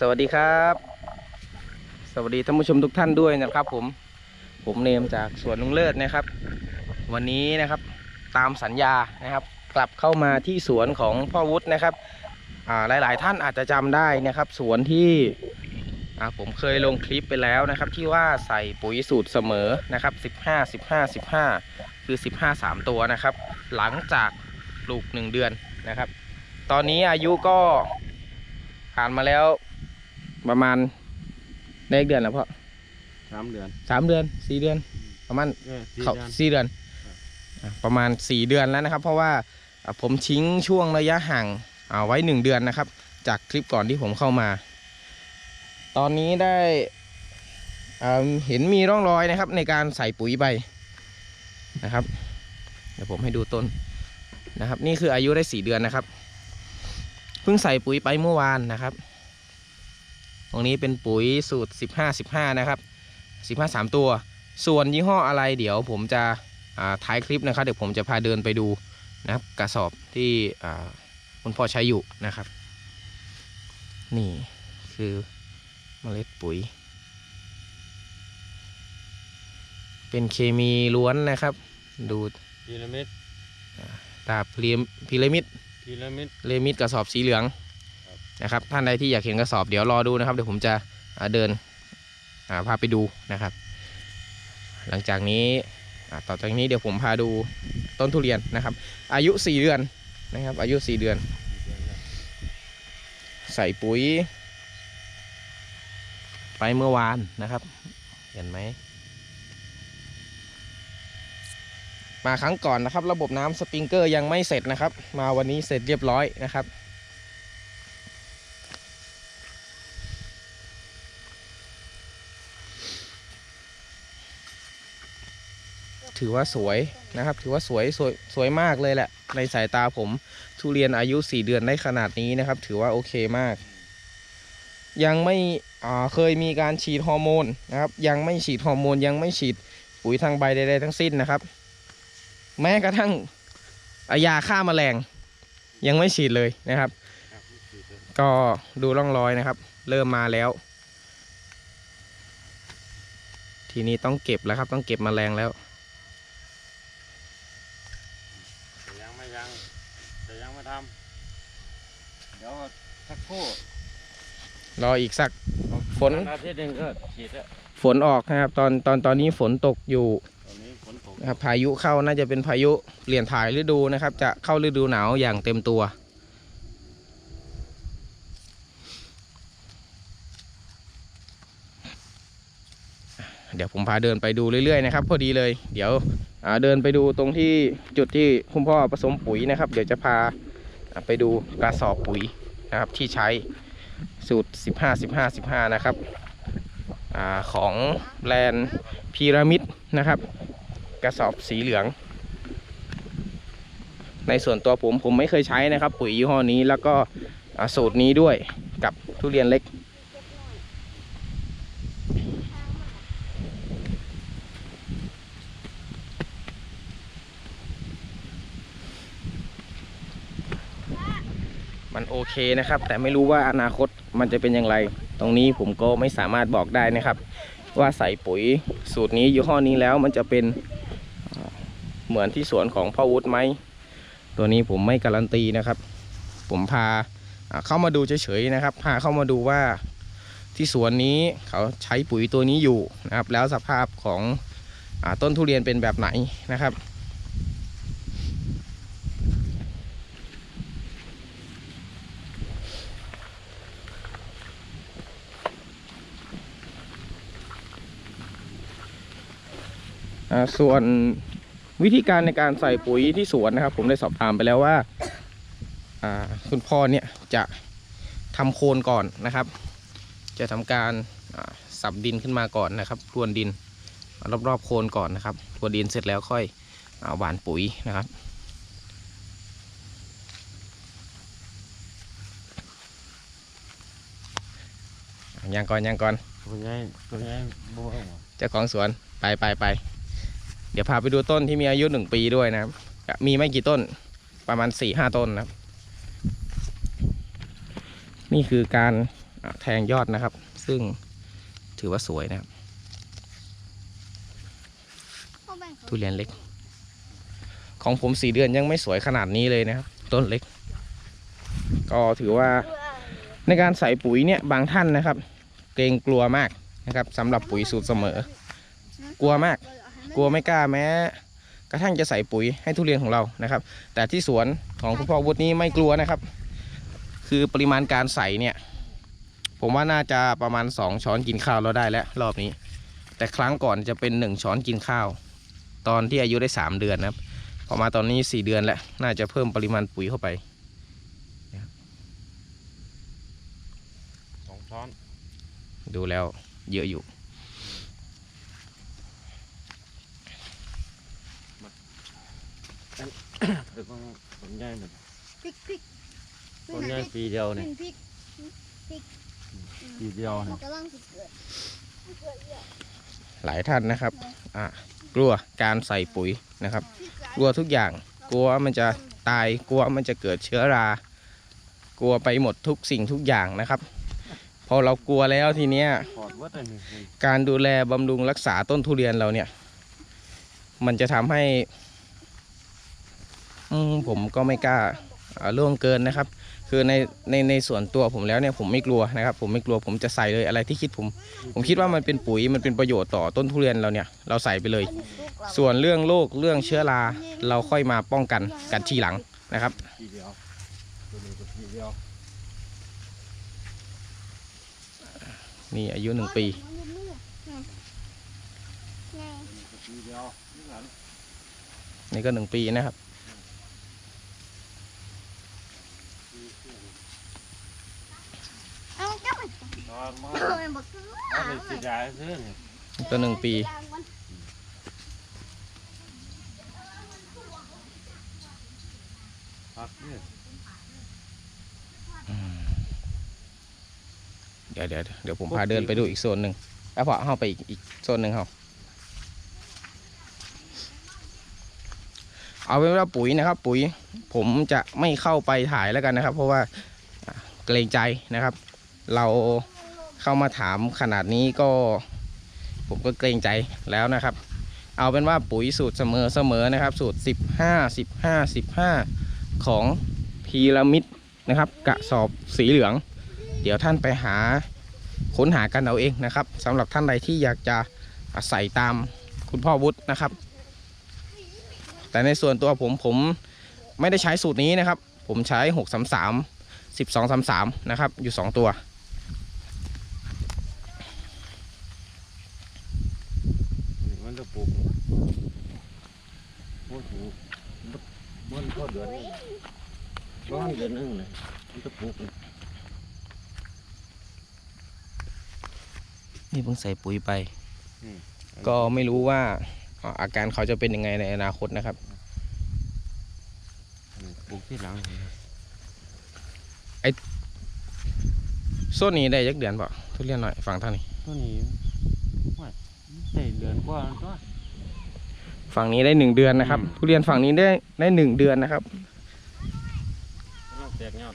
สวัสดีครับ สวัสดีท่านผู้ชมทุกท่านด้วยนะครับ ผมผมเนมจากสวนลุงเลิศนะครับ วันนี้นะครับตามสัญญานะครับ กลับเข้ามาที่สวนของพ่อวุฒินะครับอ่าหลายๆท่านอาจจะจำได้นะครับ สวนที่ผมเคยลงคลิปไปแล้วนะครับ ที่ว่าใส่ปุ๋ยสูตรเสมอนะครับ 15 15 15 คือ 15 3 ตัวนะครับ หลังจากปลูก 1 เดือนนะครับ ตอนนี้อายุก็ผ่านมาแล้ว ประมาณเลขเดือนแล้วพ่อสามเดือนสามเดือนสี่เดือน ประมาณเออสี่เขาเดือน สี่เดือนอะประมาณสี่เดือนแล้วนะครับ เพราะว่าอะผมทิ้งช่วงระยะห่างอ่าไว้หนึ่งเดือนนะครับ จากคลิปก่อนที่ผมเข้ามา ตอนนี้ได้อ่าเห็นมีร่องรอยนะครับ ในการใส่ปุ๋ยไปนะครับ เดี๋ยวผมให้ดูต้นนะครับ นี่คืออายุได้สี่เดือนนะครับเพิ่งใส่ปุ๋ยไปเมื่อวานนะครับต รงนี้เป็นปุ๋ยสูตร 15 15 นะครับ 15 3 ตัว ส่วนยี่ห้ออะไรเดี๋ยวผมจะอ่าท้ายคลิปนะครับ เดี๋ยวผมจะพาเดินไปดูนะครับกระสอบที่อ่าคุณพ่อใช้อยู่นะครับ นี่คือเมล็ดปุ๋ย เป็นเคมีล้วนนะครับ ดูพีระมิดตาพีระพีระมิดพีระมิดเลมิดกระสอบสีเหลืองครับ นะครับ ท่านใดที่อยากเห็นกระสอบเดี๋ยวรอดูนะครับ เดี๋ยวผมจะเดินพาไปดูนะครับ หลังจากนี้ต่อจากนี้เดี๋ยวผมพาดูต้นทุเรียนนะครับ อายุ 4 เดือนนะครับ อายุ 4 เดือน ใส่ปุ๋ย ไปเมื่อวานนะครับ เห็นไหมมาครั้งก่อนนะครับ ระบบน้ำสปริงเกอร์ยังไม่เสร็จนะครับ มาวันนี้เสร็จเรียบร้อยนะครับ ถือว่าสวยนะครับ ถือว่าสวยสวยสวยมากเลยแหละ ในสายตาผมทุเรียนอายุ 4 เดือนได้ขนาดนี้นะครับ ถือว่าโอเคมาก ยังไม่เคยมีการฉีดฮอร์โมนนะครับ ยังไม่ฉีดฮอร์โมน ยังไม่ฉีดปุ๋ยทางใบใดๆทั้งสิ้นนะครับ แม้กระทั่งายาฆ่าแมลงยังไม่ฉีดเลยนะครับ ก็ดูร่องรอยนะครับ เริ่มมาแล้ว ทีนี้ต้องเก็บแล้วครับ ต้องเก็บแมลงแล้ว แต่ยัง ไม่ยัง แต่ยังไม่ทำเดี๋ยวสักครู่รออีกสัก ฝน อาทิตย์หนึ่งก็ฉีดแล้วฝนออกนะครับ ตอนตอนตอนนี้ฝนตกอยู่ตอนนี้ฝนตกนะครับพายุเข้าน่าจะเป็นพายุเปลี่ยนถ่ายฤดูนะครับ จะเข้าฤดูหนาวอย่างเต็มตัว เดี๋ยวผมพาเดินไปดูเรื่อยๆนะครับ พอดีเลย เดี๋ยวอ่า เดินไปดูตรงที่จุดที่คุณพ่อผสมปุ๋ยนะครับ เดี๋ยวจะพาไปดูกระสอบปุ๋ยนะครับที่ใช้สูตร 15 15 15 นะครับอของแบรนด์พีระมิดนะครับ กระสอบสีเหลือง ในส่วนตัวผมผมไม่เคยใช้นะครับ ปุ๋ยยี่ห้อนี้แล้วก็สูตรนี้ด้วยกับทุเรียนเล็ก มันโอเคนะครับ แต่ไม่รู้ว่าอนาคตมันจะเป็นอย่างไร ตรงนี้ผมก็ไม่สามารถบอกได้นะครับ ว่าใส่ปุ๋ยสูตรนี้ยี่ห้อนี้แล้วมันจะเป็นเหมือนที่สวนของพ่อวุฒิไหมตัวนี้ผมไม่การันตีนะครับ ผมพาเข้ามาดูเฉยๆนะครับ พาเข้ามาดูว่าที่สวนนี้เขาใช้ปุ๋ยตัวนี้อยู่นะครับ แล้วสภาพของอต้นทุเรียนเป็นแบบไหนนะครับ ส่วนวิธีการในการใส่ปุ๋ยที่สวนนะครับ ผมได้สอบถามไปแล้วว่าอ่าคุณพ่อเนี่ยจะทำโคนก่อนนะครับ จะทำการอ่าสับดินขึ้นมาก่อนนะครับพรวนดินรอบๆโคนก่อนนะครับพรวนดินเสร็จแล้วค่อยอาหว่านปุ๋ยนะครับยังก่อนยังก่อนตัวใหญ่ตัวใหญ่บัวหัวเจ้าของสวนไปไปไป เดี๋ยวพาไปดูต้นที่มีอายุหนึ่งปีด้วยนะครับ มีไม่กี่ต้นประมาณสี่ห้าต้นนะครับ นี่คือการแทงยอดนะครับ ซึ่งถือว่าสวยนะครับ ทุเรียนเล็ก ของผมสี่เดือนยังไม่สวยขนาดนี้เลยนะครับ ต้นเล็ก ก็ถือว่าในการใส่ปุ๋ยเนี่ยบางท่านนะครับ เกรงกลัวมากนะครับสำหรับปุ๋ยสูตรเสมอ กลัวมาก กลัวไม่กล้าแม้ กระทั่งจะใส่ปุ๋ยให้ทุเรียนของเรานะครับ แต่ที่สวนของคุณพ่อวุฒินี้ไม่กลัวนะครับ คือปริมาณการใส่เนี่ย ผมว่าน่าจะประมาณ 2 ช้อนกินข้าวเราได้แล้วรอบนี้ แต่ครั้งก่อนจะเป็น 1 ช้อนกินข้าว ตอนที่อายุได้ 3 เดือนนะครับพอมาตอนนี้ 4 เดือนแล้วน่าจะเพิ่มปริมาณปุ๋ยเข้าไปสองช้อน ดูแล้วเยอะอยู่ เดี๋ยวต้องต้นใหญ่หน่อยพริกพริกต้นใหญ่ปีเดียวพรินี่กพริกปีเดียวมันี่นกำลังสิเกิดเกิดเยอะหลายท่านนะครับอะกลัวการใส่ปุ๋ยนะครับพริกหลายกลัวทุกอย่าง กลัวมันจะตาย กลัวมันจะเกิดเชื้อรา กลัวไปหมดทุกสิ่งทุกอย่างนะครับ พอเรากลัวแล้วทีเนี้ยถอดวัดเลยนี่นี่การดูแลบำรุงรักษาต้นทุเรียนเราเนี่ย มันจะทำให้อืม ผมก็ไม่กล้าอ่าล่วงเกินนะครับ คือในในในส่วนตัวผมแล้วเนี่ยผมไม่กลัวนะครับ ผมไม่กลัวผมจะใส่เลยอะไรที่คิดผม ผมคิดว่ามันเป็นปุ๋ยมันเป็นประโยชน์ต่อต้นทุเรียนเราเนี่ยเราใส่ไปเลย ส่วนเรื่องโรคเรื่องเชื้อราเราค่อยมาป้องกันกันทีหลังนะครับปีเดียวตัวนี้ก็ปีเดียวนี่อายุหนึ่งปีนี่ก็หนึ่งปีนะครับ เอาจับมัน น อนมามันบอกซื้อเอาไปสีดาซื้อนี่ตัวหนึ่งปี พักนี่เดี๋ยวเดี๋ยวเดี๋ยวผมพาเดินไปดูอีกโซนหนึ่งแล้วพอเข้าไปอีกอีกโซนหนึ่งเขาเอาเป็นว่าปุ๋ยนะครับ ปุ๋ยผมจะไม่เข้าไปถ่ายแล้วกันนะครับ เพราะว่าเกรงใจนะครับ เรา เข้ามาถามขนาดนี้ก็ ผมก็เกรงใจแล้วนะครับ เอาเป็นว่าปุ๋ยสูตรเสมอเสมอนะครับ สูตร 15 15 15 ของพีระมิดนะครับ กระสอบสีเหลือง เดี๋ยวท่านไปหาค้นหากันเอาเองนะครับสำหรับท่านใดที่อยากจะใส่ตามคุณพ่อวุฒินะครับ แต่ในส่วนตัวผมผมไม่ได้ใช้สูตรนี้นะครับ ผมใช้ 6 3 3 12 3 3 นะครับ อยู่ 2 ตัว นี่มันจะปลูกโอ้โห มันพอเดือนนึงร้อนเดือนนึงเลยมันจะปลูกนี่นี่เพิ่งใส่ปุ๋ยไป ก็ไม่รู้ว่าอ่าอาการเขาจะเป็นยังไงในอนาคตนะครับนี่ปลูกที่หลังส้นนี้ได้ยักเดือนเปล่าทุเรียนหน่อยฟังท่างนี้ ตัวนี้ว่าได้เดือนกว่าแล้วตัว ฝั่งนี้ได้หนึ่งเดือนนะครับอืมทุเรียนฝั่งนี้ได้ได้หนึ่งเดือนนะครับกำลังแตกยอด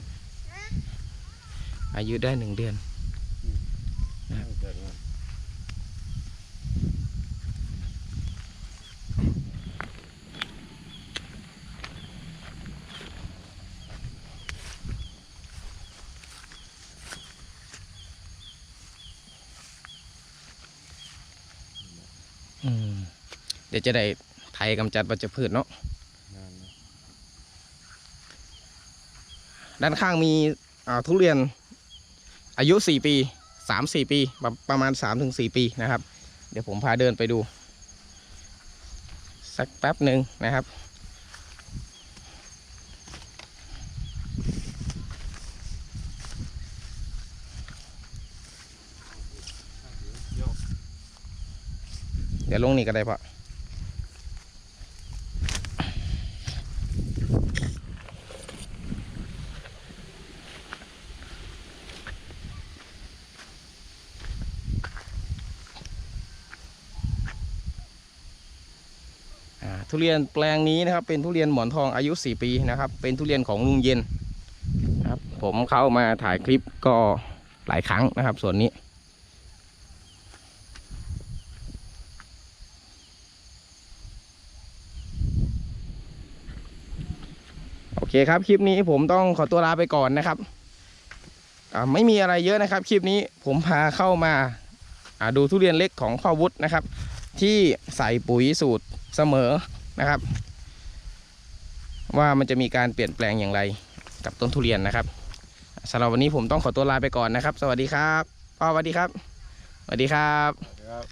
อายุได้หนึ่งเดือนกำลังแตกยอดอืมเดี๋ยวจะได้ไท ยกำจัดวัชพืชเนาะนาะด้านข้างมีทุเรียนอายุ 4 ปี 3 4 ปี ประประมาณ3-4ถึง4ปีนะครับ เดี๋ยวผมพาเดินไปดู สักแป๊บหนึ่งนะครับ เดี๋ยวลงนี่ก็ได้ปะ ทุเรียนแปลงนี้นะครับ เป็นทุเรียนหมอนทองอายุ 4 ปีนะครับ เป็นทุเรียนของลุงเย็นครับ ผมเข้ามาถ่ายคลิปก็หลายครั้งนะครับ ส่วนนี้ โอเคครับ คลิปนี้ผมต้องขอตัวลาไปก่อนนะครับไม่มีอะไรเยอะนะครับ คลิปนี้ผมพาเข้ามาอ่าดูทุเรียนเล็กของพ่อวุฒินะครับ ที่ใส่ปุ๋ยสูตรเสมอ นะครับ ว่ามันจะมีการเปลี่ยนแปลงอย่างไรกับต้นทุเรียนนะครับสำหรับวันนี้ผมต้องขอตัวลาไปก่อนนะครับ สวัสดีครับพ่อสวัสดีครับสวัสดีครับครับ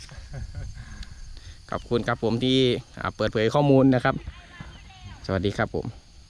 ขอบคุณครับผมที่อ่าเปิดเผยข้อมูลนะครับ สวัสดีครับผม